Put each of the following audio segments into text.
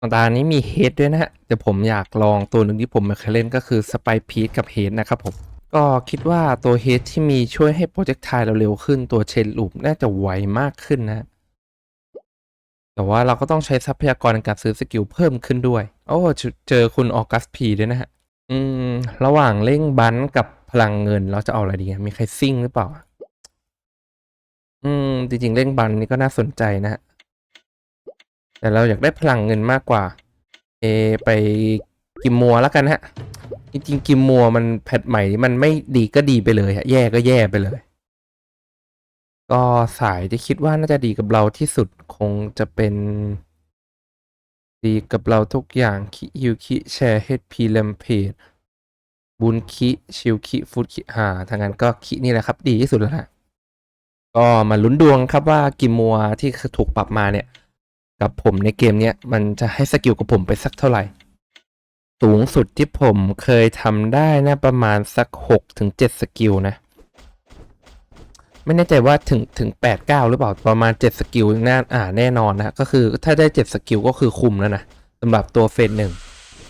ตานี้มีเฮดด้วยนะฮะแต่ผมอยากลองตัวหนึ่งที่ผมไม่เคยเล่นก็คือสไปพีทกับเฮดนะครับผมก็คิดว่าตัวเฮดที่มีช่วยให้โปรเจกต์ไทเราเร็วขึ้นตัวเชนลูปน่าจะไวมากขึ้นนะ แต่ว่าเราก็ต้องใช้ทรัพยากรในการซื้อสกิลเพิ่มขึ้นด้วย โอ้เจอคุณออกัสพีด้วยนะฮะอืม ระหว่างเร่งบันกับพลังเงินเราจะเอาอะไรดีมีใครซิ่งหรือเปล่า อืม จริงๆ เร่งบันนี่ก็น่าสนใจนะฮะ แต่เราอยากได้พลังเงินมากกว่า เอไปกิมมัวแล้วกันฮะ จริงๆกิมมัวมันแพทใหม่นี่มันไม่ดีก็ดีไปเลยฮะ แย่ก็แย่ไปเลย ก็สายที่คิดว่าน่าจะดีกับเราที่สุดคงจะเป็น ดีกับเราทุกอย่างคิฮิวคิแชร์เฮดพีเลมเพจบุญคิชิวคิฟุตคิหาทางนั้นก็คินี่แหละครับ ดีที่สุดแล้วฮะก็มาลุ้นดวงครับว่ากิมมัวที่ถูกปรับมาเนี่ย กับผมในเกมเนี้ยมันจะให้สกิลกับผมไปสักเท่าไหร่ สูงสุดที่ผมเคยทำได้นะประมาณสักหกถึงเจ็ดสกิลนะ ไม่แน่ใจว่าถึงถึงแปดเก้าหรือเปล่าประมาณเจ็ดสกิลน่าอ่าแน่นอนนะ ก็คือถ้าได้เจ็ดสกิลก็คือคุมแล้วนะสำหรับตัวเฟสหนึ่ง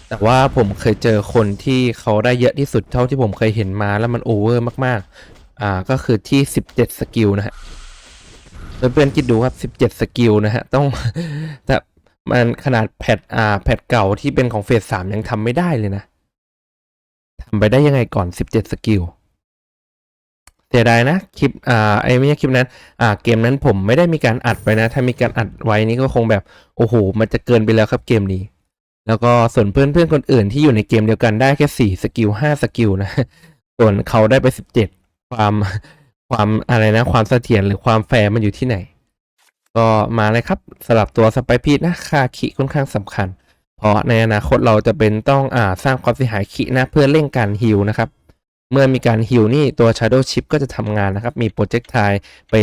แต่ว่าผมเคยเจอคนที่เขาได้เยอะที่สุดเท่าที่ผมเคยเห็นมาแล้วมันโอเวอร์มากๆ อ่าก็คือที่สิบเจ็ดสกิลนะฮะ เพื่อนๆคิดดูครับ 17 สกิลนะฮะ ต้องแต่มันขนาดแพทอ่าแพทเก่าที่เป็นของเฟสสามยังทำไม่ได้เลยนะทำไปได้ยังไงก่อน 17 สกิลเสียดายนะคลิปอ่าไอ้ไม่ใช่คลิปนั้นอ่าเกมนั้นผมไม่ได้มีการอัดไว้นะ ถ้ามีการอัดไว้นี่ก็คงแบบโอ้โห มันจะเกินไปแล้วครับเกมนี้ แล้วก็ส่วนเพื่อนๆคนอื่นที่อยู่ในเกมเดียวกันได้แค่4สกิล5สกิลนะ ส่วนเขาได้ไป17ความ ความอะไรนะความเสถียรหรือความแฟร์มันอยู่ที่ไหน ก็มาเลยครับสำหรับตัวสไปพีทนะค่าคิค่อนข้างสำคัญ เพราะในอนาคตเราจะเป็นต้องอ่าสร้างความเสียหายคินะเพื่อเร่งการฮิลนะครับ เมื่อมีการฮิลนี่ตัว Shadow Chip ก็จะทำงานนะครับ มีโปรเจกต์ไทไป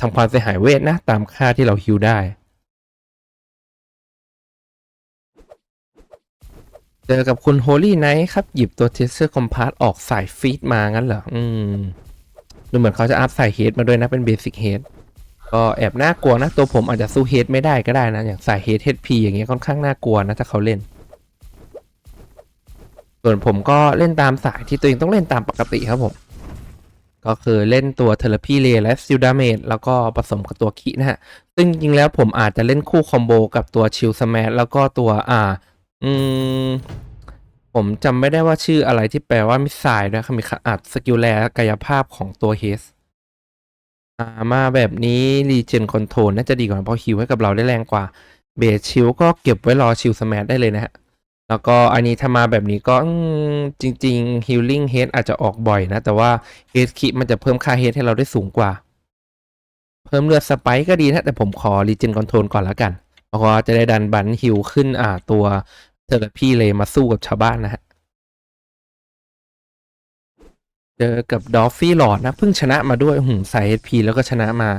ทำความเสียหายเวทนะ ตามค่าที่เราฮิลได้เจอกับคุณ Holy Knight ครับ หยิบตัว t e s t e r Compass ออกสายฟีดมางั้นเหรอ อืม ดูเหมือนเขาจะอัพใส่เฮดมาด้วยนะเป็นเบสิกเฮดก็แอบน่ากลัวนะ ตัวผมอาจจะสู้เฮดไม่ได้ก็ได้นะ อย่างใส่เฮดเฮดพีอย่างเงี้ยค่อนข้างน่ากลัวนะ ถ้าเขาเล่น ส่วนผมก็เล่นตามสายที่ตัวเองต้องเล่นตามปกติครับผม ก็คือเล่นตัวเทเลพีเลและซิลดาเมจแล้วก็ผสมกับตัวคินะฮะ ซึ่งจริงแล้วผมอาจจะเล่นคู่คอมโบกับตัวชิลสแมทแล้วก็ตัวอ่า อืม ผมจำไม่ได้ว่าชื่ออะไรที่แปลว่ามิสไซล์ด้วยครับมีขอัดสกิลแลกายภาพของตัวเฮสมาแบบนี้รีเจนคอนโทรลน่าจะดีกว่าเพราะฮิวให้กับเราได้แรงกว่าเบสชิลก็เก็บไว้รอชิลสแมทได้เลยนะฮะ แล้วก็อันนี้ถ้ามาแบบนี้ก็จริงๆฮิลลิ่งเฮดอาจจะออกบ่อยนะ แต่ว่าเฮดคิมันจะเพิ่มค่าเฮดให้เราได้สูงกว่า เพิ่มเลือดสไปก็ดีนะ แต่ผมขอรีเจนคอนโทรลก่อนแล้วกันเพราะว่าจะได้ดันบันฮิลขึ้นอ่าตัว เทอร์พี่เลยมาสู้กับชาวบ้านนะฮะ เจอกับดอฟฟี่หลอดนะเพิ่งชนะมาด้วยหืมใส่ HP แล้วก็ชนะมา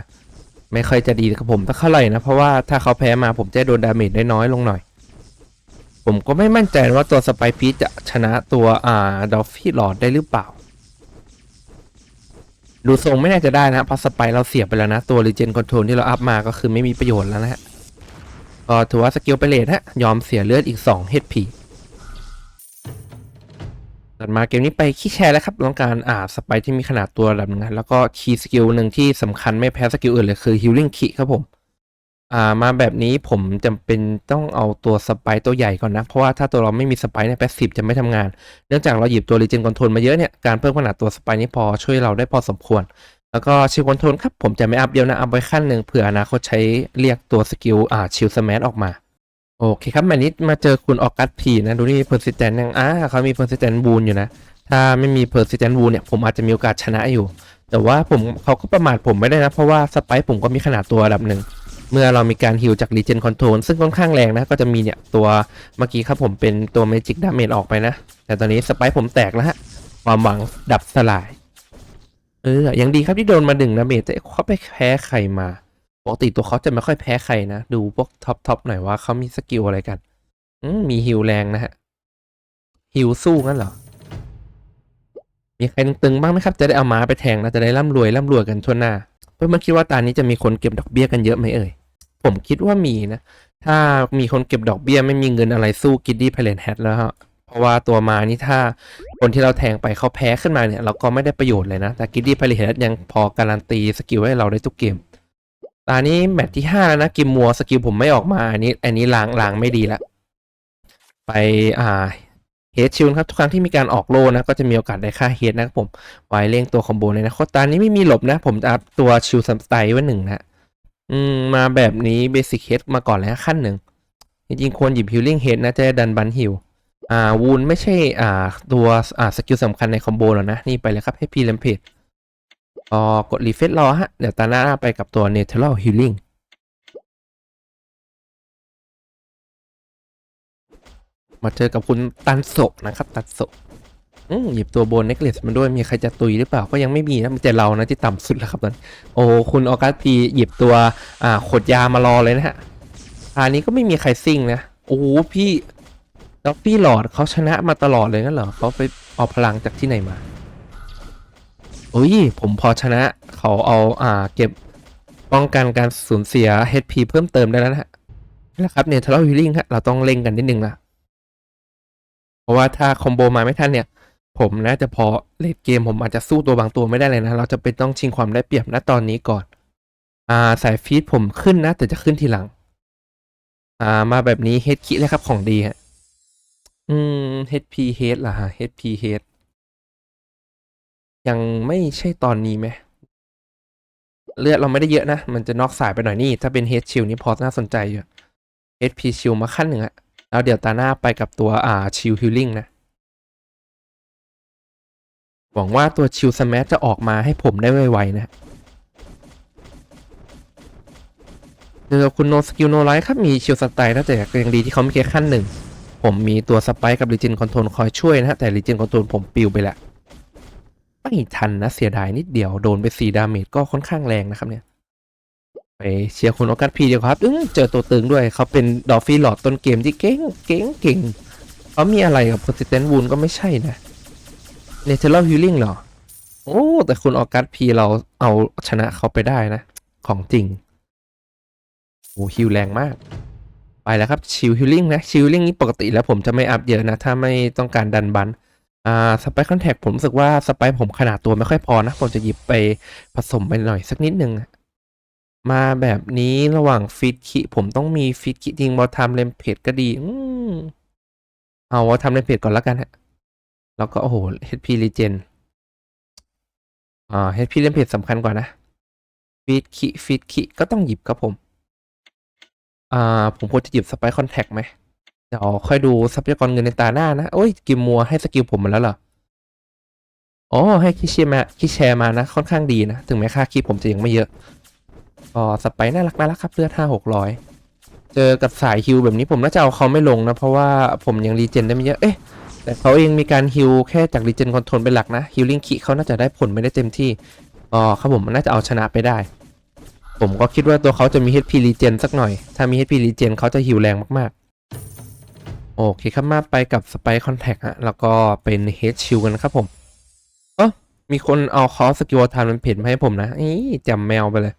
ไม่ค่อยจะดีกับผมสักเท่าไหร่นะ เพราะว่าถ้าเขาแพ้มาผมจะโดนดาเมจได้น้อยลงหน่อย ผมก็ไม่มั่นใจว่าตัวสไปพีจะชนะตัวอ่าดอฟฟี่หลอดได้หรือเปล่า ดูทรงไม่น่าจะได้นะเพราะสไปเราเสียไปแล้วนะ ตัวรีเจนคอนโทรลที่เราอัพมาก็คือไม่มีประโยชน์แล้วนะฮะ ก็ถือว่าสกิลไปเลทฮะ ยอมเสียเลือดอีก 2 HP ตัดมาเกมนี้ไปขี้แชร์แล้วครับต้องการอ่าสไปที่มีขนาดตัวระดับนึงแล้วก็คีย์สกิลหนึ่งที่สำคัญไม่แพ้สกิลอื่นเลยคือ Healing Key ครับผมอ่ามาแบบนี้ผมจำเป็นต้องเอาตัวสไปตัวใหญ่ก่อนนะ เพราะว่าถ้าตัวเราไม่มีสไปเนี่ยแปสิบจะไม่ทำงาน เนื่องจากเราหยิบตัวรีเจนคอนโทรลมาเยอะเนี่ย การเพิ่มขนาดตัวสไปนี้พอช่วยเราได้พอสมควร แล้วก็ชิลคอนโทรลครับ ผมจะไม่อัพเดียวนะ อัพไว้ขั้นหนึ่งเผื่ออนาคตใช้เรียกตัวสกิลอ่าชิลสแมทออกมา โอเคครับแมนนี้มาเจอคุณออกัสพีนะ ดูนี่เพอร์ซิสแตนยังอ่าเขามีเพอร์ซิสแตนบูนอยู่นะ ถ้าไม่มีเพอร์ซิสแตนบูนเนี่ยผมอาจจะมีโอกาสชนะอยู่ แต่ว่าผมเขาก็ประมาทผมไม่ได้นะ เพราะว่าสไปซ์ผมก็มีขนาดตัวระดับหนึ่งเมื่อเรามีการฮิลจาก Regen Control ซึ่งค่อนข้างแรงนะ ก็จะมีเนี่ยตัวเมื่อกี้ครับผมเป็นตัว Magic Damage ออกไปนะ แต่ตอนนี้สไปซ์ผมแตกแล้วฮะความหวังดับสลาย เออยังดีครับที่โดนมาหนึ่งนะเมจแต่เขาไปแพ้ใครมาปกติตัวเขาจะไม่ค่อยแพ้ใครนะ ดูพวกท็อปท็อปหน่อยว่าเขามีสกิลอะไรกันอืมมีฮิลแรงนะฮะฮิลสู้งั้นเหรอ มีใครตึงๆบ้างไหมครับ จะได้เอาม้าไปแทงนะจะได้ร่ำรวยร่ำรวยกันทั่วหน้าเพื่อนคิดว่าตานี้จะมีคนเก็บดอกเบี้ยกันเยอะไหมเอ่ยผมคิดว่ามีนะ ถ้ามีคนเก็บดอกเบี้ยไม่มีเงินอะไรสู้กิดดี้เพลนแฮทแล้วฮะ ราะว่าตัวมานี่ถ้าคนที่เราแทงไปเขาแพ้ขึ้นมาเนี่ย เราก็ไม่ได้ประโยชน์เลยนะ แต่กิดดี้เพลนแฮทยังพอการันตีสกิลให้เราได้ทุกเกมตอนนี้แมตช์ที่ห้าแล้วนะกิมมัวสกิลผมไม่ออกมาอันนี้ อันนี้ล้างล้างไม่ดีละไปอ่าเฮดชิลครับทุกครั้งที่มีการออกโลนะก็จะมีโอกาสได้ค่าเฮดนะครับผมไว้เร่งตัวคอมโบเลยนะโคตานี้ไม่มีหลบนะ ผมจะอัพตัวชิลซัมสไตล์ไว้หนึ่งนะอืมมาแบบนี้เบสิ c เฮดมาก่อนแล้วขั้นหนึ่งจริงๆควรหยิบฮิลลิ่งเฮดนะจะได้ดันบันฮิล อ่าวูนไม่ใช่อ่าตัวอ่าสกิลสำคัญในคอมโบหรอกนะ นี่ไปเลยครับให้พีเลมเพจอ๋อกดรีเฟซรอฮะ เดี๋ยวตาหน้าไปกับตัวเนเธอรัลฮิลลิ่งมาเจอกับคุณตันศกนะครับ ตันศกอืมหยิบตัวโบนเน็กเลสมาด้วยมีใครจะตุยหรือเปล่าก็ยังไม่มีนะมีแต่เรานะที่ต่ำสุดแล้วครับตอนโอ้คุณออกัสพีหยิบตัวอ่าขดยามารอเลยนะฮะอันนี้ก็ไม่มีใครซิ่งนะโอ้พี่ แล้วพี่หลอดเขาชนะมาตลอดเลยงั้นเหรอเขาไปเอาพลังจากที่ไหนมาโอ้ยผมพอชนะเขาเอาอ่าเก็บป้องกันการสูญเสีย HP เพิ่มเติมได้แล้วนะฮะนี่แหละครับเนี่ยทะเลาะฮิลลิ่งฮะเราต้องเล่งกันนิดนึงนะเพราะว่าถ้าคอมโบมาไม่ทันเนี่ย ผมน่าจะพอเลดเกมผมอาจจะสู้ตัวบางตัวไม่ได้เลยนะ เราจะเป็นต้องชิงความได้เปรียบณตอนนี้ก่อน อ่าสายฟีดผมขึ้นนะ แต่จะขึ้นทีหลัง อ่ามาแบบนี้เฮดคิเลยครับของดีฮะ อืม HP head ล่ะฮะ HP head ยังไม่ใช่ตอนนี้ไหมเลือดเราไม่ได้เยอะนะ มันจะนอกสายไปหน่อยนี่ ถ้าเป็น head shield นี่พอน่าสนใจอยู่ HP shield มาขั้นหนึ่งอะแล้วเดี๋ยวตาหน้าไปกับตัวอ่า shield healing นะ หวังว่าตัว shield smash จะออกมาให้ผมได้ไวๆนะเจอคุณโนสกิลโนไลท์ครับมีชิลสไตล์นะแต่ยังดีที่เขาไม่แค่ขั้นหนึ่ง ผมมีตัวสไปค์กับ r ิจินคอนโทรลคอยช่วยนะฮะ แต่ r ิจินคอนโทรลผมปิวไปแล้วไม่ทันนะเสียดายนิดเดียวโดนไปสี่ดาเมจก็ค่อนข้างแรงนะครับเนี่ยไปเชียร์คุณโอกัสพีเดียวครับอึ้งเจอตัวตึงด้วยเขาเป็นดอฟฟี่หลอดต้นเกมที่เก่งเก่งเก่งเขามีอะไรกับ Persistent Wound ก็ไม่ใช่นะ Natural Healing เหรอ โอ้ แต่คุณออกัสพีเราเอาชนะเขาไปได้นะ ของจริง โอ้ฮิวแรงมาก ไปแล้วครับชิลฮิลลิ่งนะชิลลิ่งนี้ปกติแล้วผมจะไม่อัพเยอะนะ ถ้าไม่ต้องการดันบันอ่าสไปคอนแทคผมรู้สึกว่าสไปผมขนาดตัวไม่ค่อยพอนะ ผมจะหยิบไปผสมไปหน่อยสักนิดนึงมาแบบนี้ระหว่างฟิตคิผมต้องมีฟิตคิจริงบอทำเลมเพจก็ดีอืเอาว่าทำเลมเพจก่อนแล้วกันฮะแล้วก็โอ้โห HP Regen อ่า HP เลมเพจสำคัญกว่านะฟิตคิฟิตคิก็ต้องหยิบครับผม อ่า ผมควรจะหยิบสไปคอนแทคไหมเดี๋ยวค่อยดูทรัพยากรเงินในตาหน้านะโอ้ยกิมมัวให้สกิลผมมาแล้วเหรออ๋อให้คิเชมาคิแชร์มานะ ค่อนข้างดีนะ ถึงแม้ค่าคีผมจะยังไม่เยอะก็สไปน่ารักน่ารักครับเลือดห้าหกร้อยเจอกับสายฮิวแบบนี้ผมน่าจะเอาเขาไม่ลงนะ เพราะว่าผมยังรีเจนได้ไม่เยอะเอ๊ะแต่เขาเองมีการฮิวแค่จากรีเจนคอนโทรลเป็นหลักนะฮิลลิ่งคีเขาน่าจะได้ผลไม่ได้เต็มที่อ๋อครับผมมันน่าจะเอาชนะไปได้ ผมก็คิดว่าตัวเขาจะมี HP Regen สักหน่อย ถ้ามี HP Regen เขาจะหิวแรงมากๆ โอเคครับมาไปกับ Spike Contact ฮะ แล้วก็เป็น Head Shield กันครับผมเออมีคนเอาคอสกิลทานมันเพจมาให้ผมนะอีจำแมวไปเลย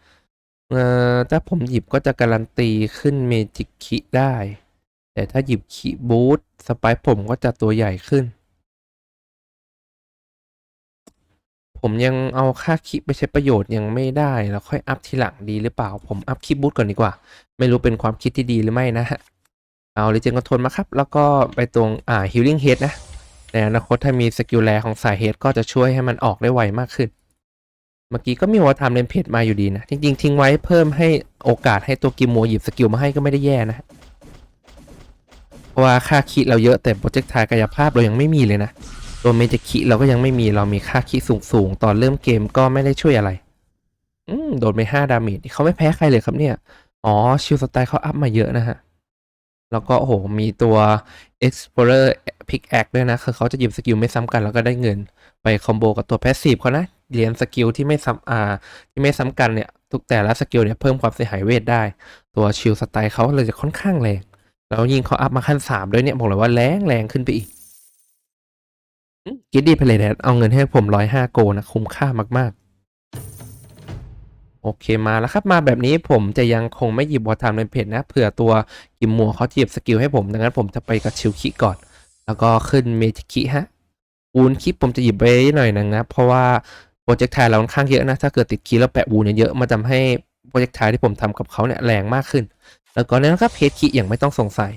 เอ่อ ถ้าผมหยิบก็จะการันตีขึ้นเมจิกคิได้ แต่ถ้าหยิบคิบูทสไปผมก็จะตัวใหญ่ขึ้น ผมยังเอาค่าคิไปใช้ประโยชน์ยังไม่ได้แล้วค่อยอัพทีหลังดีหรือเปล่า ผมอัพคิบูทก่อนดีกว่า ไม่รู้เป็นความคิดที่ดีหรือไม่นะฮะเอาเลเจนคอนโทรลมาครับ แล้วก็ไปตรงอ่าฮิลลิ่งเฮดนะในอนาคตถ้ามีสกิลแรของสายเฮดก็จะช่วยให้มันออกได้ไวมากขึ้น เมื่อกี้ก็มีว่าทำเลนเพจมาอยู่ดีนะ จริง ๆ ทิ้งไว้เพิ่มให้โอกาสให้ตัวกิมโมหยิบสกิลมาให้ก็ไม่ได้แย่นะเพราะว่าค่าคิดเราเยอะแต่โปรเจกต์ทายกายภาพเรายังไม่มีเลยนะ ตัวเมจิคิเราก็ยังไม่มีเรามีค่าคิสูงสูงๆตอนเริ่มเกมก็ไม่ได้ช่วยอะไร อืมโดนไปห้าดาเมจเขาไม่แพ้ใครเลยครับเนี่ย อ๋อ ชิลสไตล์เขาอัพมาเยอะนะฮะ แล้วก็โอ้โห มีตัว Explorer Pickaxe ด้วยนะ คือเขาจะหยิบสกิลไม่ซ้ำกันแล้วก็ได้เงิน ไปคอมโบกับตัวแพสซีฟเขานะเรียนสกิลที่ไม่ซ้ำอ่า ที่ไม่ซ้ำกันเนี่ยทุกแต่ละสกิลเนี่ยเพิ่มความเสียหายเวทได้ ตัวชิลสไตล์เขาเลยจะค่อนข้างแรงแล้วยิงเขาอัพมาขั้นสามด้วยเนี่ยบอกเลยว่าแรงแรงขึ้นไปอีก กิดดี้เพลย์เอาเงินให้ผมร้อยห้าโกนะ คุ้มค่ามากๆโอโอเคมาแล้วครับมาแบบนี้ผมจะยังคงไม่หยิบวอร์ทามเลนเพจนะเผื่อตัวกิมมัวเขาจะหยิบสกิลให้ผม ดังนั้นผมจะไปกับชิวคิก่อน แล้วก็ขึ้นเมจิคิฮะวูนคิผมจะหยิบไปหน่อยนึงนะ เพราะว่าโปรเจกต์ไทยเราค่อนข้างเยอะนะ ถ้าเกิดติดคีแล้วแปะวูนเยอะมันทำให้โปรเจกต์ไทยที่ผมทำกับเขาเนี่ยแรงมากขึ้น แล้วก็เนี่ยนะครับเฮดคิอย่างไม่ต้องสงสัย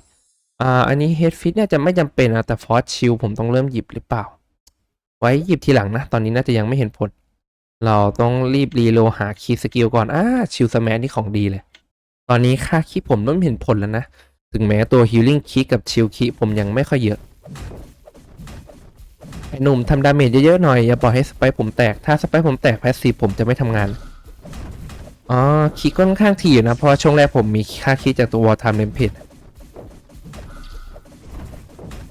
อ่าอันนี้เฮดฟิตเนี่ยจะไม่จำเป็นนะแต่ฟอสชิลผมต้องเริ่มหยิบหรือเปล่า ไว้หยิบทีหลังนะ ตอนนี้น่าจะยังไม่เห็นผล เราต้องรีบรีโลหาคีสกิลก่อน อ่าชิลสแมนนี่ของดีเลย ตอนนี้ค่าคีผมเริ่มเห็นผลแล้วนะ ถึงแม้ตัวฮิลลิ่งคีกับชิลคีผมยังไม่ค่อยเยอะไอ้หนุ่มทำดาเมจเยอะๆหน่อยอย่าปล่อยให้สไปผมแตก ถ้าสไปผมแตกแพสซีฟผมจะไม่ทำงาน อ๋อคีก็ค่อนข้างถี่อยู่นะ เพราะช่วงแรกผมมีค่าคีจากตัววอลทามเลมเพจ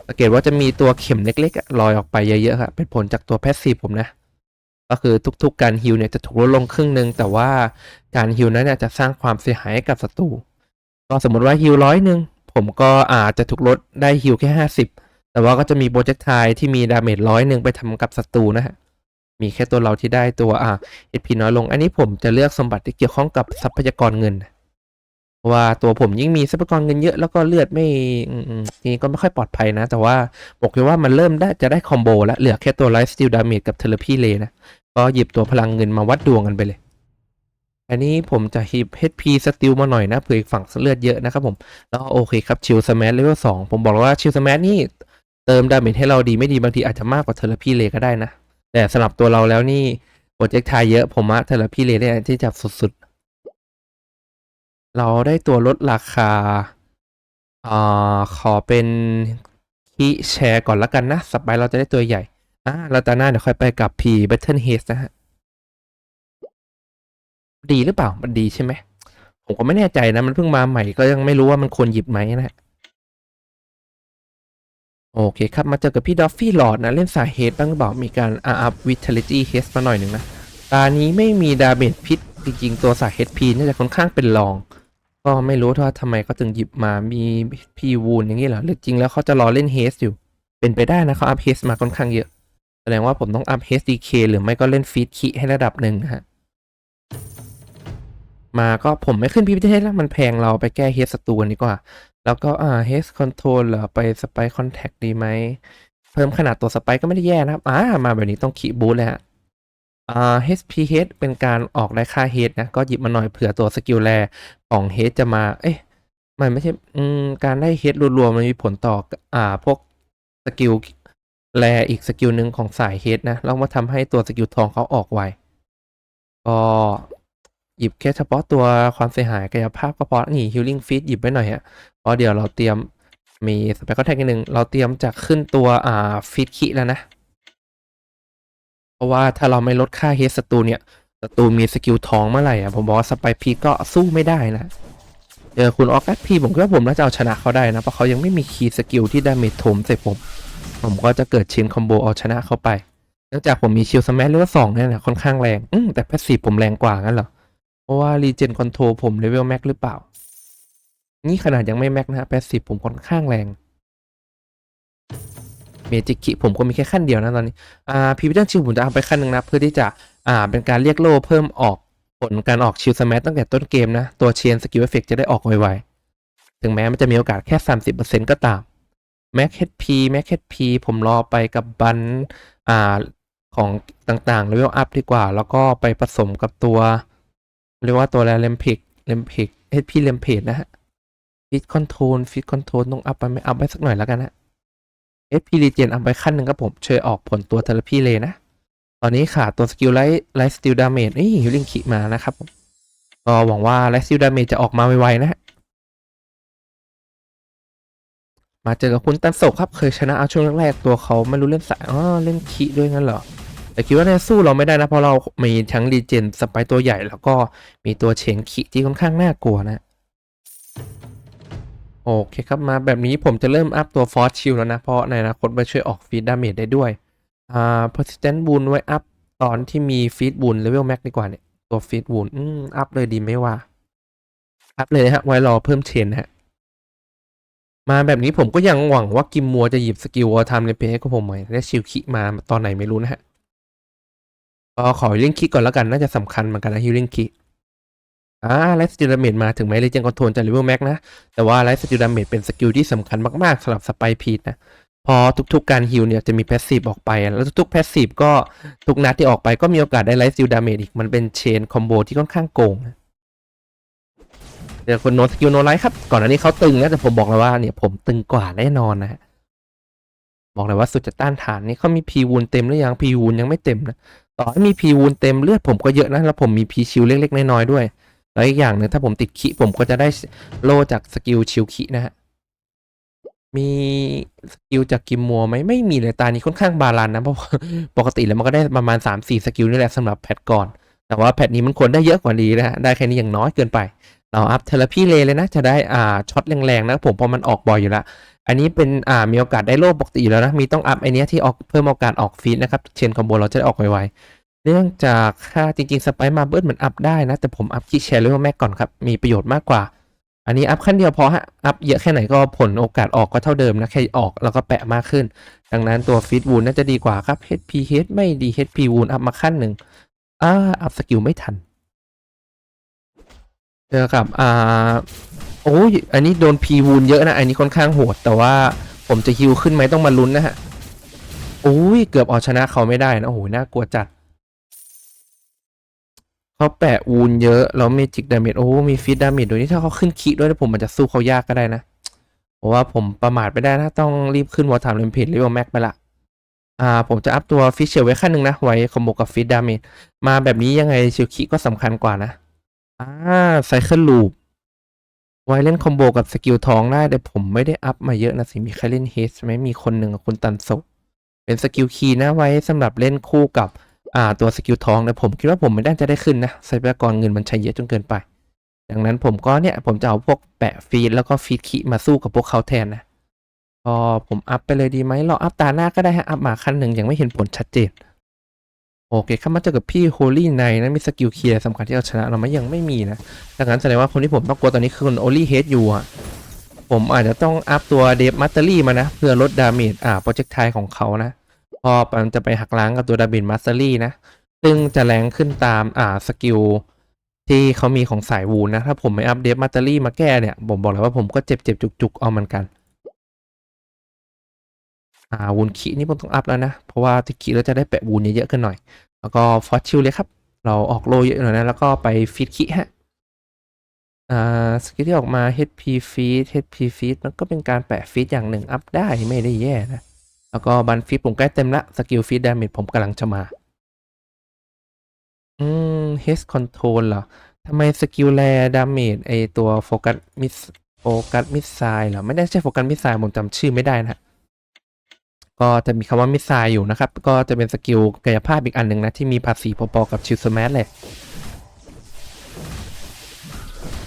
สังเกตว่าจะมีตัวเข็มเล็กๆลอยออกไปเยอะๆครับเป็นผลจากตัวแพสซีฟผมนะ ก็คือทุกๆการฮิลเนี่ยจะถูกลดลงครึ่งหนึ่งแต่ว่าการฮิลนั้นเนี่ยจะสร้างความเสียหายให้กับศัตรูก็สมมติว่าฮิลร้อยหนึ่งผมก็อาจจะถูกลดได้ฮิลแค่ห้าสิบแต่ว่าก็จะมีโปรเจกต์ไทที่มีดาเมจร้อยหนึ่งไปทำกับศัตรูนะฮะมีแค่ตัวเราที่ได้ตัวอ่า HP น้อยลง อันนี้ผมจะเลือกสมบัติที่เกี่ยวข้องกับทรัพยากรเงินนะ เพราะว่าตัวผมยิ่งมีทรัพยากรเงินเยอะแล้วก็เลือดไม่นี่ก็ไม่ค่อยปลอดภัยนะ แต่ว่าบอกเลยว่ามันเริ่มได้จะได้คอมโบแล้วเหลือแค่ตัวไลฟ์สติลดาเมจกับเทเลพีเลนะ ก็หยิบตัวพลังเงินมาวัดดวงกันไปเลย อันนี้ผมจะหยิบ HP สติลมาหน่อยนะเผื่ออีกฝั่งเลือดเยอะนะครับผม แล้วโอเคครับชิลสแมทเลเวลสองผมบอกแล้วว่าชิลสแมทนี่เติมดาเมจให้เราดีไม่ดีบางทีอาจจะมากกว่าเทเลพีเลก็ได้นะ แต่สำหรับตัวเราแล้วนี่โปรเจกต์ไทยเยอะผมว่าเทเลพีเลเนี่ยที่จับสุดๆ เราได้ตัวลดราคาอ่าขอเป็นคีแชร์ก่อนละกันนะสไปร์เราจะได้ตัวใหญ่อ่าเราตาหน้าเดี๋ยวค่อยไปกับพีเบทเทิลเฮสนะฮะ ดีหรือเปล่า มันดีใช่ไหม ผมก็ไม่แน่ใจนะ มันเพิ่งมาใหม่ก็ยังไม่รู้ว่ามันควรหยิบไหมนะฮะโอเคครับ มาเจอกับพี่ดอฟฟี่หลอดนะ เล่นสายเฮดบ้างหรือเปล่ามีการอาอัพวิทเทลิตี้เฮสมาหน่อยหนึ่งนะ ตานี้ไม่มีดาเมจพิษจริงๆ ตัวสายเฮดพีน่าจะค่อนข้างเป็นรอง ก็ไม่รู้ว่าทำไมเขาถึงหยิบมามีพีวูนอย่างนี้เหรอหรือจริงแล้วเขาจะรอเล่นเฮสอยู่ เป็นไปได้นะเขาอัพเฮสมาค่อนข้างเยอะ แสดงว่าผมต้องอัพ HDK หรือไม่ก็เล่นฟีดคีให้ระดับหนึ่งนะฮะ มาก็ผมไม่ขึ้นพีพีเทสแล้วมันแพงเราไปแก้เฮสศัตรูกันดีกว่า แล้วก็อ่าเฮสคอนโทรลเหรอไปสไปคอนแทคดีไหม เพิ่มขนาดตัวสไปก็ไม่ได้แย่นะครับอ่ามาแบบนี้ต้องขีบูทเลยฮะ อ่า HPH เป็นการออกได้ค่าเฮดนะ ก็หยิบมาหน่อยเผื่อตัวสกิลแรของเฮดจะมา เอ๊ะ มันไม่ใช่ อืม การได้เฮดรวมๆมันมีผลต่อ อ่า พวกสกิลแลอีกสกิลหนึ่งของสายเฮดนะ แล้วมาทำให้ตัวสกิลทองเขาออกไว ก็หยิบแค่เฉพาะตัวความเสียหายกายภาพก็พอ นี่ healing feed หยิบไว้หน่อยฮะ เพราะเดี๋ยวเราเตรียมมีสเปคคอนแทคหนึ่งเราเตรียมจะขึ้นตัว อ่าฟีดคิแล้วนะ เพราะว่าถ้าเราไม่ลดค่าเฮดศัตรูเนี่ยศัตรูมีสกิลทองเมื่อไหร่อะผมบอกว่าสไปพีก็สู้ไม่ได้นะเจอคุณออกัสพีผมคิดว่าผมน่าจะเอาชนะเขาได้นะ เพราะเขายังไม่มีคีย์สกิลที่ดาเมจถมใส่ผม ผมก็จะเกิดเชนคอมโบเอาชนะเขาไปเนื่องจากผมมีชิลสแมทเลเวลสองเนี่ยนะค่อนข้างแรงอืมแต่แพสซีฟผมแรงกว่างั้นเหรอเพราะว่ารีเจนคอนโทรผมเลเวลแม็กหรือเปล่า นี่ขนาดยังไม่แม็กนะฮะแพสซีฟผมค่อนข้างแรง เมจิกิผมก็มีแค่ขั้นเดียวนะตอนนี้อ่าพีพิทัลชิลผมจะเอาไปขั้นหนึ่งนะเพื่อที่จะอ่าเป็นการเรียกโล่เพิ่มออกผลการออกชิลสมทตั้งแต่ต้นเกมนะ ตัวเชนสกิลเอฟเฟกจะได้ออกไวๆ ถึงแม้มันจะมีโอกาสแค่ 30%ก็ตามแม็กเฮดพีแม็กเฮดพีผมรอไปกับบันอ่าของต่างๆเลเวลอัพดีกว่า แล้วก็ไปผสมกับตัว เรียกว่าตัวอะไรเลมพิกเลมพิกเฮดพีเลมเพจนะฮะฟิตคอนโทรลฟิตคอนโทรลต้องอัพไปไม่อัพไปสักหน่อยแล้วกันฮะ SP r e g e n อัพไปขั้นหนึ่งครับผมช่วยออกผลตัวเทเลพีเลยนะ ตอนนี้ขาดตัวสกิลไลท์ไลท์สติลดาเมจนี่ฮิลลิ่งคิมานะครับผมก็หวังว่าไลท์สติลดาเมจจะออกมาไวๆนะฮะมาเจอกับคุณตันโศกครับเคยชนะเอาช่วงแรกๆตัวเขาไม่รู้เล่นสายอ๋อเล่นคิด้วยงั้นเหรอแต่คิดว่าเนี่ยสู้เราไม่ได้นะเพราะเรามีทั้งรีเจนสไปตัวใหญ่แล้วก็มีตัวเชนคิที่ค่อนข้างน่ากลัวนะ โอเคครับมาแบบนี้ผมจะเริ่มอัพตัวฟอสชิลแล้วนะ เพราะในอนาคตมาช่วยออกฟีดดาเมจได้ด้วยอ่า persistent wound ไว้อัพตอนที่มีฟีด wound level max ดีกว่าเนี่ย ตัวฟีด wound อืมอัพเลยดีไหมว่าอัพเลยนะฮะไว้รอเพิ่มเชนนะฮะมาแบบนี้ผมก็ยังหวังว่ากิมมัวจะหยิบสกิลวอทามในเพจให้กับผมใหม่และชิลคิมาตอนไหนไม่รู้นะฮะก็ขอฮิลลิ่งคิก่อนแล้วกันน่าจะสำคัญเหมือนกันนะฮิลลิ่งคิ อ่าไลฟ์สกิลดาเมจมาถึงแม้เลเจนคอนโทรลจะเลเวลแม็กนะ แต่ว่าไลฟ์สกิลดาเมจเป็นสกิลที่สำคัญมาก ๆสำหรับสไปพีทนะ พอทุกๆการฮิลเนี่ยจะมีแพสซีฟออกไป แล้วทุกๆแพสซีฟก็ทุกนัดที่ออกไปก็มีโอกาสได้ไลฟ์สกิลดาเมจอีก มันเป็นเชนคอมโบที่ค่อนข้างโกงนะเดี๋ยวคนโนสกิลโนไลท์ครับ ก่อนอันนี้เขาตึงนะแต่ผมบอกเลยว่าเนี่ยผมตึงกว่าแน่นอนนะฮะบอกเลยว่าสุดจะต้านทานนี่เขามีพีวูนเต็มหรือยังพีวูนยังไม่เต็มนะต่อให้มีพีวูนเต็มเลือดผมก็เยอะนะแล้วผมมีพีชิลเล็กๆน้อยๆด้วย แล้วอีกอย่างหนึ่งถ้าผมติดคิผมก็จะได้โลจากสกิลชิลคินะฮะ มีสกิลจากกิมมัวไหมไม่มีเลยตานี้ค่อนข้างบาลานนะเพราะปกติแล้วมันก็ได้ประมาณ 3-4 สกิลนี่แหละสำหรับแพทก่อน แต่ว่าแพทนี้มันควรได้เยอะกว่านี้นะฮะได้แค่นี้อย่างน้อยเกินไปเราอัพเทเลพีเลเลยนะจะได้อ่าช็อตแรงๆนะผมเพราะมันออกบ่อยอยู่ล้วอันนี้เป็นอ่ามีโอกาสได้โลปกติอยู่แล้วนะมีต้องอัพไอเนี้ยที่ออกเพิ่มโอกาสออกฟีดนะครับเชนคอมโบเราจะได้ออกไวๆ เนื่องจากค่าจริงๆสไปมาเบิร์ดมันอัพได้นะ แต่ผมอัพคีแชร์เลเวลแม็กก่อนครับ มีประโยชน์มากกว่า อันนี้อัพขั้นเดียวพอฮะ อัพเยอะแค่ไหนก็ผลโอกาสออกก็เท่าเดิมนะ แค่ออกแล้วก็แปะมากขึ้น ดังนั้นตัวฟีดวูนน่าจะดีกว่าครับ HP H ไม่ดี HP วูนอัพมาขั้นหนึ่งอ่าอัพสกิลไม่ทันเจอกับอ่าโอ้ยอันนี้โดน P วูนเยอะนะ อันนี้ค่อนข้างโหด แต่ว่าผมจะฮิวขึ้นไหมต้องมาลุ้นนะฮะโอ้ยเกือบเอาชนะเขาไม่ได้นะโอ้โหน่ากลัวจัด เขาแปะวูนเยอะแล้วเมจิกดาเมจโอ้ มีฟิตดาเมจโดยที่ถ้าเขาขึ้นคีด้วยผมมันจะสู้เขายากก็ได้นะเพราะว่าผมประมาทไปได้นะต้องรีบขึ้นวอลทามเลมเพจหรือว่าแม็กไปละอ่าผมจะอัพตัวฟิชเชลไว้ขั้นหนึ่งนะ ไว้คอมโบกับฟิตดาเมจมาแบบนี้ยังไงชิลคิก็สำคัญกว่านะอ่าไซเคิลลูปไว้เล่นคอมโบกับสกิลทองได้แต่ผมไม่ได้อัพมาเยอะนะสิมีใครเล่นเฮสไหมมีคนหนึ่งกับคุณตันโซเป็นสกิลคีย์นะไว้สำหรับเล่นคู่กับ อ่าตัวสกิลทองแต่ผมคิดว่าผมไม่ได้จะได้ขึ้นนะทรัพยากรเงินมันใช้เยอะจนเกินไป ดังนั้นผมก็เนี่ยผมจะเอาพวกแปะฟีดแล้วก็ฟีดคีมาสู้กับพวกเขาแทนนะพอผมอัพไปเลยดีไหมเราอัพตาหน้าก็ได้ฮะอัพมาขั้นหนึ่งยังไม่เห็นผลชัดเจนโอเคครับมาเจอกับพี่โฮลี่ไนนะมีสกิลเคลียร์สำคัญที่เราชนะเราไม่ยังไม่มีนะดังนั้นแสดงว่าคนที่ผมต้องกลัวตอนนี้คือคนโอลี่เฮดอยู่อะผมอาจจะต้องอัพตัวเดฟมัตเตอรี่มานะ เพื่อลดดาเมจอ่าโปรเจกต์ไทของเขานะ พอมันจะไปหักล้างกับตัวดาเมจมัตเตอรี่นะ ซึ่งจะแรงขึ้นตามอ่าสกิลที่เขามีของสายวูนนะ ถ้าผมไม่อัพเดฟมัตเตอรี่มาแก้เนี่ย ผมบอกเลยว่าผมก็เจ็บเจ็บจุกจุกๆเอาเหมือนกัน อ่าวูนคีนี่ผมต้องอัพแล้วนะ เพราะว่าที่คีเราจะได้แปะวูนเยอะๆกันหน่อย แล้วก็ฟอสชิลเลยครับ เราออกโลเยอะหน่อยนะ แล้วก็ไปฟีดคิฮะอ่าสกิลที่ออกมา HP feed HP feed มันก็เป็นการแปะฟีดอย่างหนึ่งอัพได้ไม่ได้แย่นะ แล้วก็บันฟีดผมใกล้เต็มละสกิลฟีดดาเมจผมกำลังจะมา อืม H control เหรอทำไมสกิลแรดาเมจไอตัวโฟกัสมิสโฟกัสมิสไซล์เหรอ ไม่ได้ใช่โฟกัสมิสไซล์ผมจำชื่อไม่ได้นะฮะก็จะมีคำว่ามิสไซล์อยู่นะครับ ก็จะเป็นสกิลกายภาพอีกอันหนึ่งนะ ที่มีภาษีพอๆกับชิลสแมทเลย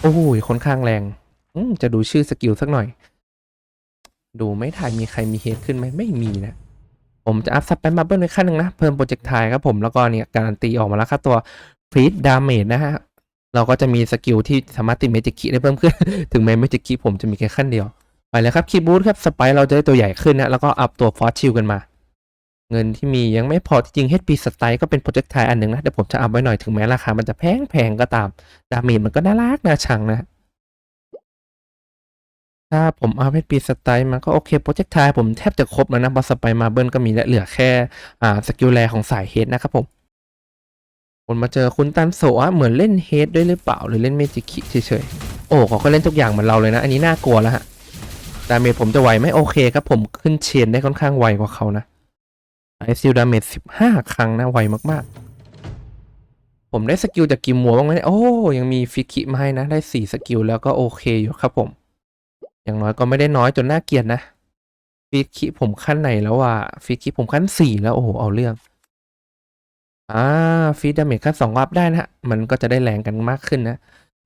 โอ้โหค่อนข้างแรง อืจะดูชื่อสกิลสักหน่อย ดูไม่ถ่ายมีใครมีเฮดขึ้นไหมไม่มีนะ ผมจะอัพซับไปมาเบิ้ลในขั้นหนึ่งนะ เพิ่มโปรเจกต์ไทยครับผมแล้วก็เนี่ย การันตีออกมาแล้วครับตัวฟรีดดาเมจนะฮะ เราก็จะมีสกิลที่สามารถติดเมจิกคีได้เพิ่มขึ้น ถึงแม้เมจิกคีผมจะมีแค่ขั้นเดียว ไปเลยครับคีบูทครับสไปเราจะได้ตัวใหญ่ขึ้นนะแล้วก็อัพตัวฟอสชิลกันมา เงินที่มียังไม่พอจริงๆ HP สไตล์ก็เป็นโปรเจกต์ไทยอันหนึ่งนะเดี๋ยวผมจะอัพไว้หน่อยถึงแม้ราคามันจะแพงแพงๆก็ตามดาเมจมันก็น่ารักน่าชังนะ ถ้าผมเอาเพชรปีสไตล์มันก็โอเคโปรเจกต์ไทยผมแทบจะครบแล้วนะบอสไปมาเบิลก็มีและเหลือแค่อ่าสกิลแรของสายเฮดนะครับผมคนมาเจอคุณตันโซะเหมือนเล่นเฮดด้วยหรือเปล่าหรือเล่นเมจิคิเฉยๆโอ้เขาก็เล่นทุกอย่างเหมือนเราเลยนะ อันนี้น่ากลัวแล้วฮะดาเมจผมจะไหวไหมโอเคครับผมขึ้นเชนได้ค่อนข้างไวกว่าเขานะไอซิลดาเมจสิบห้าครั้งนะไวมากๆ ผมได้สกิลจากกิมมัวบ้างไหมโอ้ยังมีฟิกิมาให้นะได้สี่สกิลแล้วก็โอเคอยู่ครับผม อย่างน้อยก็ไม่ได้น้อยจนน่าเกลียดนะ ฟีดคิผมขั้นไหนแล้วว่ะฟีดคิผมขั้นสี่แล้ว โอ้โห เอาเรื่อง อ่า ฟีดดาเมจขั้นสองอัพได้นะ มันก็จะได้แรงกันมากขึ้นนะ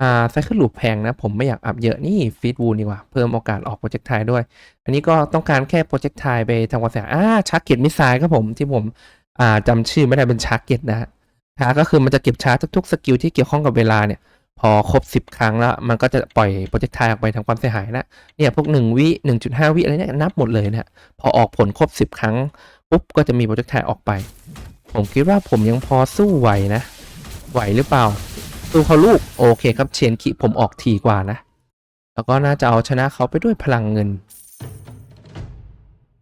อ่าไซเคิลลูปแพงนะ ผมไม่อยากอัพเยอะนี่ฟีดวูดีกว่า เพิ่มโอกาสออกโปรเจกต์ไทยด้วย อันนี้ก็ต้องการแค่โปรเจกต์ไทยไปทำความสียหายอ่าชักเก็ตมิสไซล์ครับผมที่ผม อ่าจำชื่อไม่ได้เป็นชักเก็ตนะฮะชาร์ก็คือมันจะเก็บชาร์จทุกๆสกิลที่เกี่ยวข้องกับเวลาเนี่ย อครบสิบครั้งแล้ว มันก็จะปล่อยโปรเจกต์ไทยออกไปทำความเสียหายนะเนี่ยพวกหนึ่งวิหนึ่งจุดห้าวิอะไรเนี่ยนับหมดเลยนะพอออกผลครบสิบครั้งปุ๊บก็จะมีโปรเจกต์ไทยออกไป ผมคิดว่าผมยังพอสู้ไหวนะ ไหวหรือเปล่าสู้เขาลูกโอเคครับเชนคิผมออกทีกว่านะ แล้วก็น่าจะเอาชนะเขาไปด้วยพลังเงิน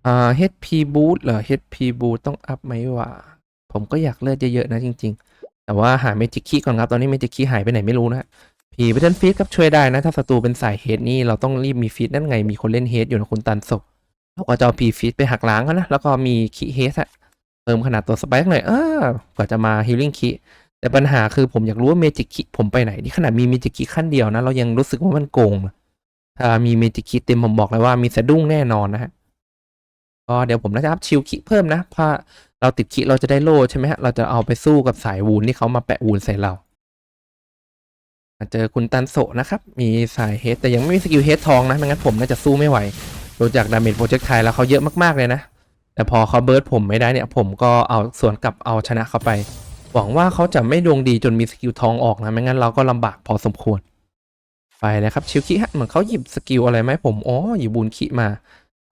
อ่า HP boost เหรอ HP boost ต้องอัพไหมวะผมก็อยากเลือดเยอะๆนะจริง ๆ แต่ว่าหาเมจิกคีก่อนครับ ตอนนี้เมจิกคีหายไปไหนไม่รู้นะผีเบทเทิลฟีดครับช่วยได้นะ ถ้าศัตรูเป็นสายเฮดนี่เราต้องรีบมีฟีดนั่นไงมีคนเล่นเฮดอยู่นะคุณตันศกเราก็จะเอาผีฟีดไปหักล้างเขานะ แล้วก็มีคีเฮดอะเติมขนาดตัวสไปค์หน่อยเออกว่าจะมาฮิลลิ่งคีแต่ปัญหาคือผมอยากรู้ว่าเมจิกคีผมไปไหนนี่ขนาดมีเมจิกคีขั้นเดียวนะ เรายังรู้สึกว่ามันโกงถ้ามีเมจิกคีเต็มผมบอกเลยว่ามีสะดุ้งแน่นอนนะฮะ ก็เดี๋ยวผมน่าจะอัพชิลคิเพิ่มนะเพราะเราติดคิเราจะได้โล่ใช่ไหมฮะ เราจะเอาไปสู้กับสายวูนที่เขามาแปะวูนใส่เราาเจอคุณตันโซนะครับ มีสายเฮดแต่ยังไม่มีสกิลเฮดทองนะ ไม่งั้นผมน่าจะสู้ไม่ไหวดูจากดาเมจโปรเจกต์ไทยแล้วเขาเยอะมากๆเลยนะ แต่พอเขาเบิร์ดผมไม่ได้เนี่ย ผมก็เอาสวนกลับเอาชนะเขาไป หวังว่าเขาจะไม่ดวงดีจนมีสกิลทองออกนะ ไม่งั้นเราก็ลำบากพอสมควร ไปเลยครับชิลคิฮะเหมือนเขาหยิบสกิลอะไรไหมผม อ๋อหยิบบูนคิมา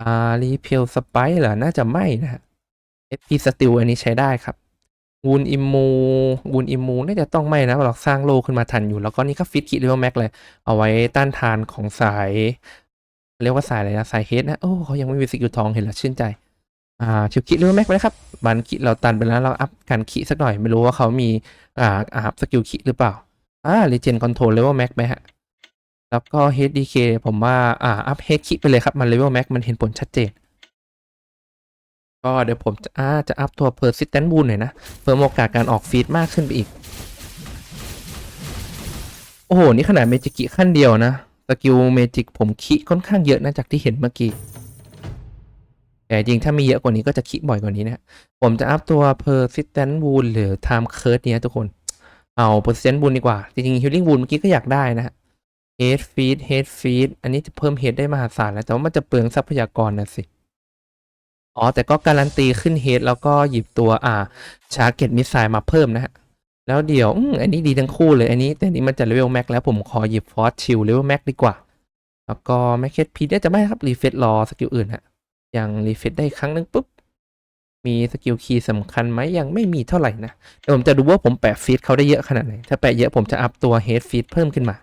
อ่ารีเพลสไปเหรอ น่าจะไม่นะฮะ SP สติลอันนี้ใช้ได้ครับวูนอิมูวูนอิมูน่าจะต้องไม่นะเราสร้างโลขึ้นมาทันอยู่ แล้วก็นี่ก็ฟิตคิดเรียกว่าแม็กเลย เอาไว้ต้านทานของสาย เรียกว่าสายอะไรนะ สายเฮดนะ โอ้เขายังไม่มีสกิลทองเห็นแล้วชื่นใจ อ่าชิวคิดเรียกว่าแม็กไปนะครับบันคิเราตันไปแล้วเราอัพการคิสักหน่อย ไม่รู้ว่าเขามีอ่าอัพสกิลคิหรือเปล่า อ่ารีเจนคอนโทรลเลเวลแม็กไหมฮะ แล้วก็ HDK ผมว่า อ่า อัพ H คิไปเลยครับ มัน Level Max มันเห็นผลชัดเจน ก็เดี๋ยวผมจะอ่าจะอัพตัว Persistent Wound หน่อยนะ เพิ่มโอกาสการออกฟีดมากขึ้นไปอีก โอ้โห นี่ขนาดเมจิกิขั้นเดียวนะ สกิลเมจิกผมคิค่อนข้างเยอะนะจากที่เห็นเมื่อกี้ แต่จริงถ้ามีเยอะกว่านี้ก็จะคิบ่อยกว่านี้นะ ผมจะอัพตัว Persistent Wound หรือ Time Curse เนี่ยทุกคน เอา Persistent Wound ดีกว่า จริงๆ Healing Wound เมื่อกี้ก็อยากได้นะฮะ เฮดฟีดเฮดฟีดอันนี้จะเพิ่มเฮดได้มหาศาลแล้ว แต่ว่ามันจะเปลืองทรัพยากรนะสิ อ๋อ แต่ก็การันตีขึ้นเฮดแล้วก็หยิบตัวอ่าชาร์เก็ตมิสไซล์มาเพิ่มนะฮะ แล้วเดี๋ยวอันนี้ดีทั้งคู่เลย อันนี้แต่นี้มันจะเลเวลแม็กแล้วผมขอหยิบฟอสชิลเลเวลแม็กดีกว่า แล้วก็แม็กเก็ตพีได้จะไม่ครับรีเฟซรอสกิลอื่นฮะอย่างรีเฟซได้ครั้งหนึ่งปุ๊บมีสกิลคีย์สำคัญไหมยังไม่มีเท่าไหร่นะเดี๋ยวผมจะดูว่าผมแปะฟีดเขาได้เยอะขนาดไหน ถ้าแปะเยอะผมจะอัพตัวเฮดฟีดเพิ่มขึ้นมา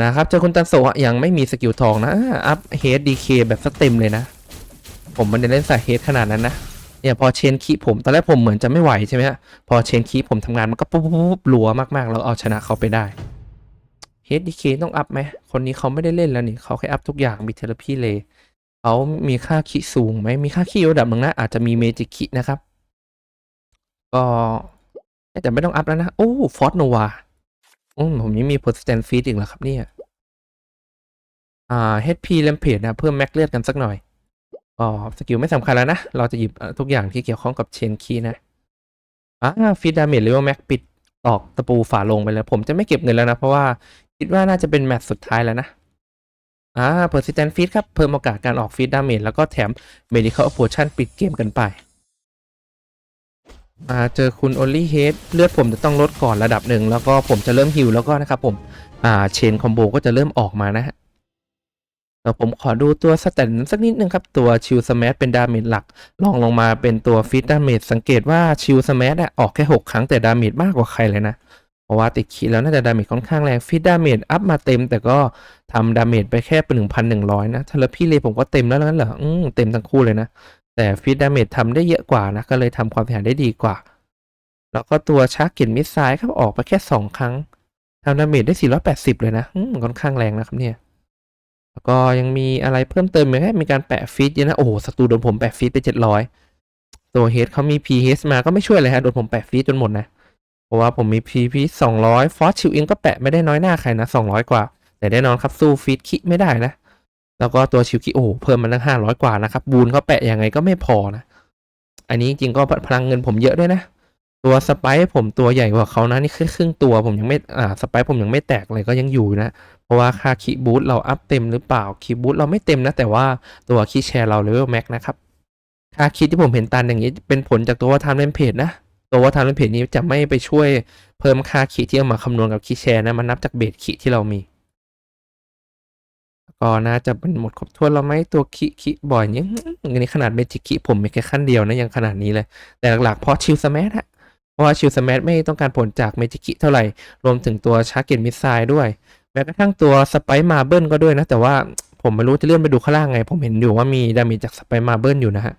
นะครับ เจอคุณตันโซะยังไม่มีสกิลทองนะอัพเฮดดีเคแบบสเต็มเลยนะ ผมมันจะเล่นสายเฮดขนาดนั้นนะเนี่ยพอเชนคีผมตอนแรกผมเหมือนจะไม่ไหวใช่ไหมฮะพอเชนคีผมทำงานมันก็ปุ๊บปุ๊บรัวมากๆเราเอาชนะเขาไปได้เฮดดีเคต้องอัพไหมคนนี้เขาไม่ได้เล่นแล้วนี่เขาแค่อัพทุกอย่างมีเทเลพีเลยเขามีค่าคีสูงไหมมีค่าคีระดับหนึ่งนะอาจจะมีเมจิคินะครับ ก็แต่ไม่ต้องอัพแล้วนะโอ้ฟอสโนวา อืมผมยังมี persistent feed อีกแล้วครับเนี่ย อ่า HP rampage นะเพิ่มแม็กเลือดกันสักหน่อยก็สกิลไม่สำคัญแล้วนะ เราจะหยิบทุกอย่างที่เกี่ยวข้องกับเชนคีนะอ่าฟีดดาเมจเลเวลแม็กปิดตอกตะปูฝาลงไปแล้ว ผมจะไม่เก็บเงินแล้วนะ เพราะว่าคิดว่าน่าจะเป็นแมตช์สุดท้ายแล้วนะอ่า persistent feed ครับ เพิ่มโอกาสการออกฟีดดาเมจแล้วก็แถม medical potion ปิดเกมกันไป อ่าเจอคุณ only head เลือดผมจะต้องลดก่อนระดับหนึ่งแล้วก็ผมจะเริ่มฮิวแล้วก็นะครับผมอ่าเชนคอมโบก็จะเริ่มออกมานะฮะเดี๋ยวผมขอดูตัวสแตนสักนิดนึงครับ ตัวชิลสมัเป็นดาเมจหลักลองลงมาเป็นตัวฟิตดาเมจสังเกตว่าชิลสมัอะออกแค่ 6 ครั้งแต่ดาเมจมากกว่าใครเลยนะเพราะว่าติดขีแล้วน่าจะดาเมจค่อนข้างแรงฟิตดาเมจอัพมาเต็ม แต่ก็ทำดาเมจไปแค่เป็น1,100นหนึ่งร้อยนะทาร์พี่เลยผมก็เต็มแล้วนั้นเหรออืมเต็มทั้งคู่เลยนะ แต่ฟิตดาเมจทำได้เยอะกว่านะ ก็เลยทำความเสียหายได้ดีกว่า แล้วก็ตัวชาร์กเก็ตมิสไซล์ครับออกไปแค่ 2 ครั้งทำดาเมจได้ 480 เลยนะอืมค่อนข้างแรงนะครับเนี่ย แล้วก็ยังมีอะไรเพิ่มเติมไหมครับมีการแปะฟีดเยอะนะ โอ้โหศัตรูโดนผมแปะฟีดไป 700 ตัวเฮดเขามี PH มาก็ไม่ช่วยเลยฮะโดนผมแปะฟีดจนหมดนะเพราะว่าผมมี PP 200ฟอสชิลเองก็แปะไม่ได้น้อยหน้าใครนะ200 กว่า แต่แน่นอนครับสู้ฟีดคิไม่ได้นะ แล้วก็ตัวชิลคิโอ้เพิ่มมาตั้ง500กว่านะครับ บูนเขาแปะยังไงก็ไม่พอนะ อันนี้จริงก็พลังเงินผมเยอะด้วยนะ ตัวสไปซ์ผมตัวใหญ่กว่าเขานะนี่ครึ่งครึ่งตัวผมยังไม่อ่าสไปซ์ผมยังไม่แตกเลยก็ยังอยู่นะ เพราะว่าค่าคีบูทเราอัพเต็มหรือเปล่าคีบูทเราไม่เต็มนะ แต่ว่าตัวคีแชร์เราเลเวลแม็กนะครับค่าคีที่ผมเห็นตันอย่างนี้เป็นผลจากตัวว่าทำเลนเพจนะตัวว่าทำเลนเพจนี้จะไม่ไปช่วยเพิ่มค่าคีที่เอามาคำนวณกับคีแชร์นะมันนับจากเบสคีที่เรามี ก็น่าจะเป็นหมดครบถ้วนแล้วไหมตัวคีคีบ่อยนี้อันนี้ขนาดเมจิกคีผมมีแค่ขั้นเดียวนะยังขนาดนี้เลย แต่หลักๆเพราะชิลสแมทฮะเพราะว่าชิลสแมทไม่ต้องการผลจากเมจิกิเท่าไหร่ รวมถึงตัวชาร์เกตมิสไซด้วย แม้กระทั่งตัวสไปมาเบิลก็ด้วยนะ แต่ว่าผมไม่รู้จะเลื่อนไปดูข้างล่างไง ผมเห็นอยู่ว่ามีดาเมจจากสไปมาเบิลอยู่นะฮะ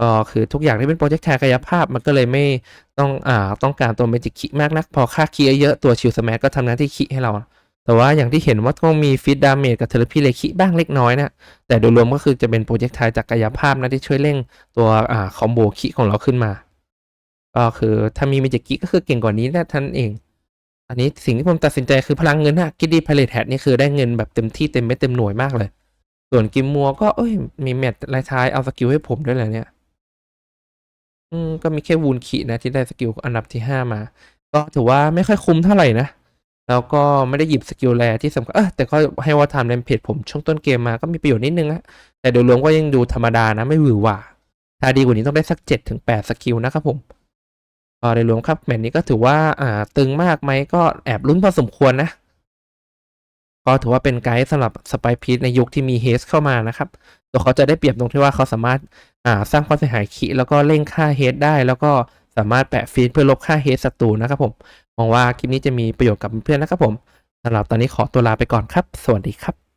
ก็คือทุกอย่างที่เป็นโปรเจกต์แทนกายภาพมันก็เลยไม่ต้องอ่าต้องการตัวเมจิกิมากนัก พอค่าคีเยอะตัวชิลสแมทก็ทำหน้าที่คีให้เรา แต่ว่าอย่างที่เห็นว่าก็มีฟิตดาเมจกับเทเลพีเลคิบ้างเล็กน้อยนะ แต่โดยรวมก็คือจะเป็นโปรเจกต์ไทจากกายภาพนะที่ช่วยเร่งตัวอ่าคอมโบคิของเราขึ้นมา ก็คือถ้ามีเมจิกิก็คือเก่งกว่านี้นะท่านเอง อันนี้สิ่งที่ผมตัดสินใจคือพลังเงินฮะกิดดี้พาเลทแฮทนี่คือได้เงินแบบเต็มที่เต็มเม็ดเต็มหน่วยมากเลย ส่วนกิมมัวก็เอ้ยมีแมตช์รายท้ายเอาสกิลให้ผมด้วยเหรอเนี่ยอืมก็มีแค่วูนคินะที่ได้สกิลอันดับที่ห้ามา ก็ถือว่าไม่ค่อยคุ้มเท่าไหร่นะ แล้วก็ไม่ได้หยิบสกิลแรที่สำคัญเออแต่ก็ให้ว่าทำในเพจผมช่วงต้นเกมมาก็มีประโยชน์นิดนึงอะแต่โดยรวมก็ยังดูธรรมดานะไม่หวือหวาถ้าดีกว่านี้ต้องได้สักเจ็ดถึงแปดสกิลนะครับผมก็โดยรวมครับแมตช์นี้ก็ถือว่าอ่าตึงมากไหมก็แอบลุ้นพอสมควรนะ ก็ถือว่าเป็นไกด์สำหรับสไปพีทในยุคที่มีเฮสเข้ามานะครับตัวเขาจะได้เปรียบตรงที่ว่าเขาสามารถอ่าสร้างความเสียหายขีแล้วก็เร่งค่าเฮดได้แล้วก็ สามารถแปะฟีดเพื่อลบค่าเฮดศัตรูนะครับผมมองว่าคลิปนี้จะมีประโยชน์กับเพื่อนๆนะครับผมสำหรับตอนนี้ขอตัวลาไปก่อนครับ สวัสดีครับ